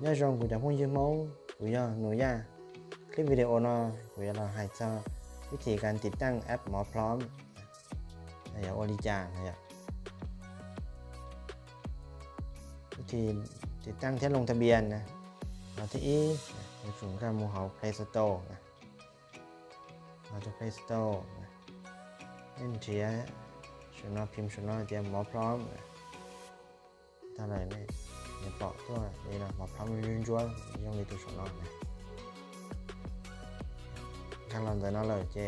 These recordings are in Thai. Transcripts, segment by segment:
nhớ rằng của chồng không dư máu của do nội gia clip video เนาะกูจะเราห้เจ้าวิธีการติดตั้งแอปหมอพร้อมอย่าโอริจานะอย่าวิธีติดตั้งที่ลงทะเบียนนะเราที่อีในศูนย์การมูเฮา Play Store นะเราจะ Play Store นะเล่นเชียชนอพิมพ์ชนอเตรียมหมอพร้อมนะถ้าอะไรเนี่ย เนี่ยเปาะตัวนี่นะหมอพร้อมยืนจ้วย่องในตัวชนอนะขั้นเราจะ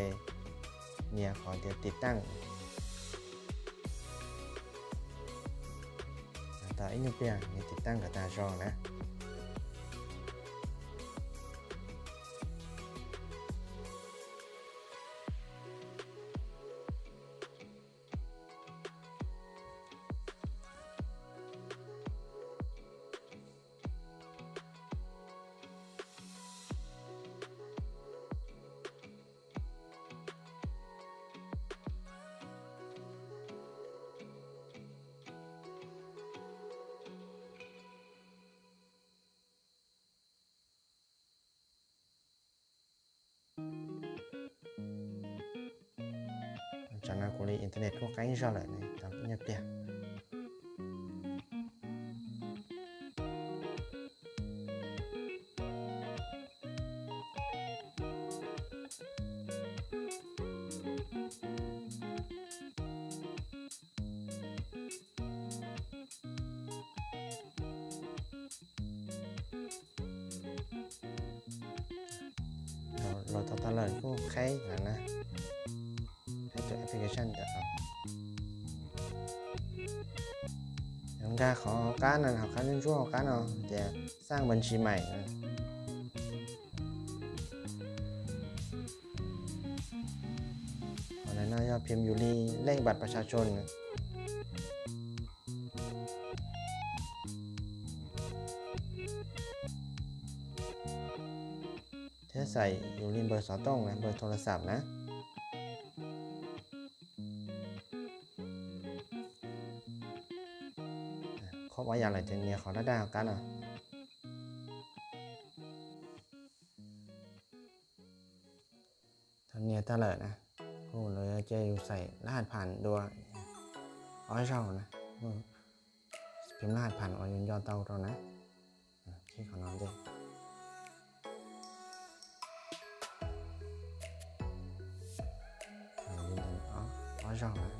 เนี่ยขอเดี๋ยวติดตั้งต่ออีกนิดเดียนี่ติดตั้งกับตาจองนะ จากนั้นกูเลยอินเทอร์เน็ต ก็ใกล้ชอบเลยนี่ตามเงียวเราเราต่อตลอดก็ใกล้แล้วนะให้ตัวแอปพลิเคชันจะครับ chúng ta khó học cá là học cá liên chú học cá nào để sang บัญชีใหม่นะก่อนหน้านั้นยอดพิมพ์ยูรีเลขบัตรประชาชนนะเธอใส่ยูรีเบอร์สอต้องนะเบอร์โทรศัพท์นะ ครบว่าอย่างไรถึงเนี่ยขอได้ได้กันอะทำเนี่ยตะเลยนะกูเลยจะอยู่ใส่รหัสผ่านด้วยอ้อยเช่านะพิมพ์รหัสผ่านอ้อยยนยอดเต้าเรานะที่ขอนอนด้วยอ่อ๋ออ้อยเช่านะ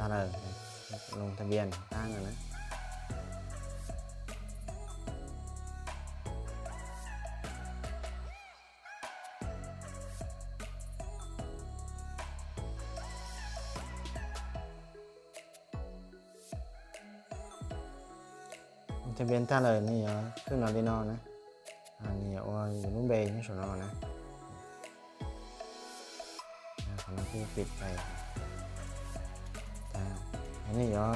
ตาเลยลงทะเบียนตั้งนะนะทะเบียนตาเลยนี่เหรอขึ้นนอนดีนอนนะอันนี้ว่าอยู่นุ่มเบย์นี่สนอนนะของเราที่ปิดไป นนี้เดี๋ยว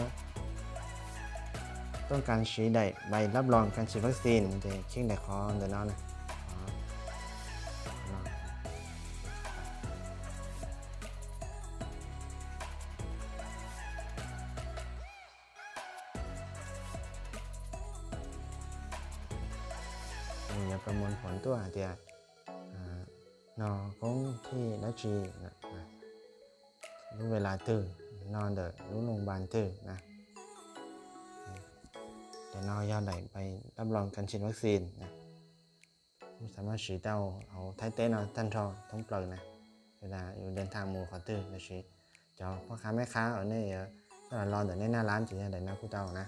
ต้องการฉีดได้ใบรับรองการฉีดวัคซีนจะเช็คได้คอเดี๋ยวน้องนะอย่าประมวลผลตัวเดียวนอของที่นักจีนะนะรู้เวลาตื่น นอนเดอรู้โรงพยาบาลตื่นนะเดี๋ยวนอนยาวไหนไปรับรองการฉีดวัคซีนนะสามารถฉีดเต้าเอาไทเต้นเอาท่านทอท้องเปลือกนะเวลาอยู่เดินทางมู่ขอตื่นนะฉีดเจ้าพ่อค้าแม่ค้าเอาเนี่ยเออถ้าเรอเดี๋ยวในหน้าร้านจะได้หน้าคู่เต้านะ